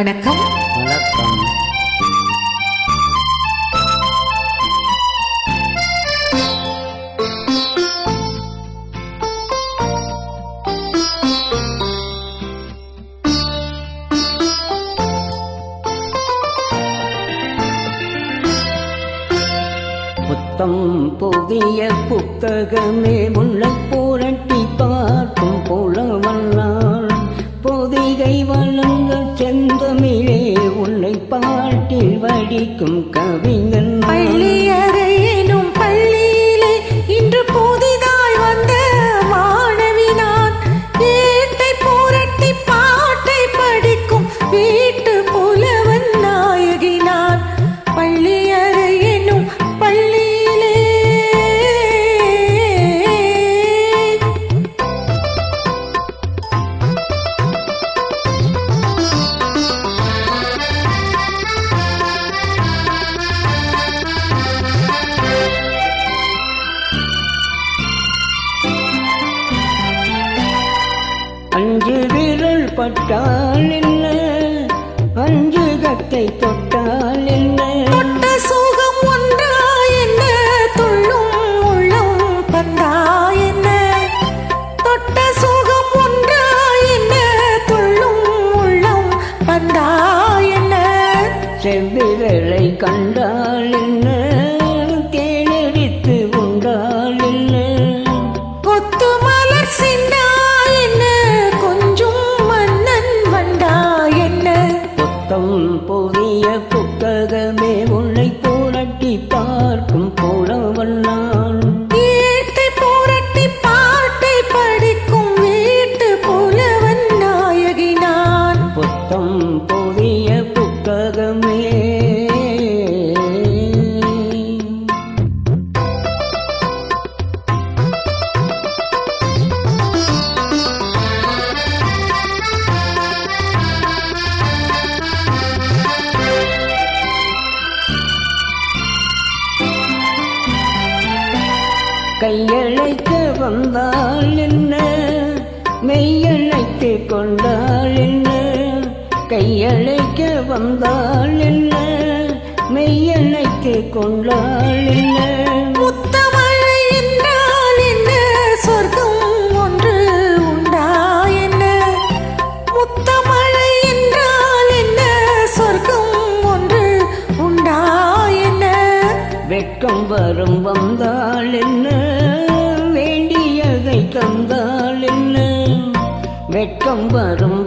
வணக்கம். வணக்கம். புத்தம் புதிய புத்தகமே முன்னை போரட்டி பாட்டில் வடிக்கும் கவிஞன் பள்ளியறை அஞ்சு விரல் பட்டால் என்ன? அஞ்சு கத்தை தொட்டால் என்ன? தொட்ட சுகம் ஒன்றா என்ன? துள்ளும் உள்ளம் பந்தா என்ன? தொட்ட சுகம் ஒன்றா என்ன? துள்ளும் உள்ளம் பந்தா என்ன? செவ்விரலை கண்டால் என்ன? உன்னை புரட்டி பார்க்கும் புலவன் நான். ஏட்டை புரட்டி பாட்டை படிக்கும் வீட்டு புலவன் நாயகி நான். புத்தம் புதிய புத்தகமே. கையழைக்க வந்தால் என்ன? மெய்யழைத்து கொண்டால் என்ன? கையழைக்க வந்தால் என்ன? மெய்யழைத்து கொண்டால் என்ன? வெட்கம் வரும் வந்தால் என்ன? வேண்டியதை தந்தால் என்ன? வெட்கம் வரும்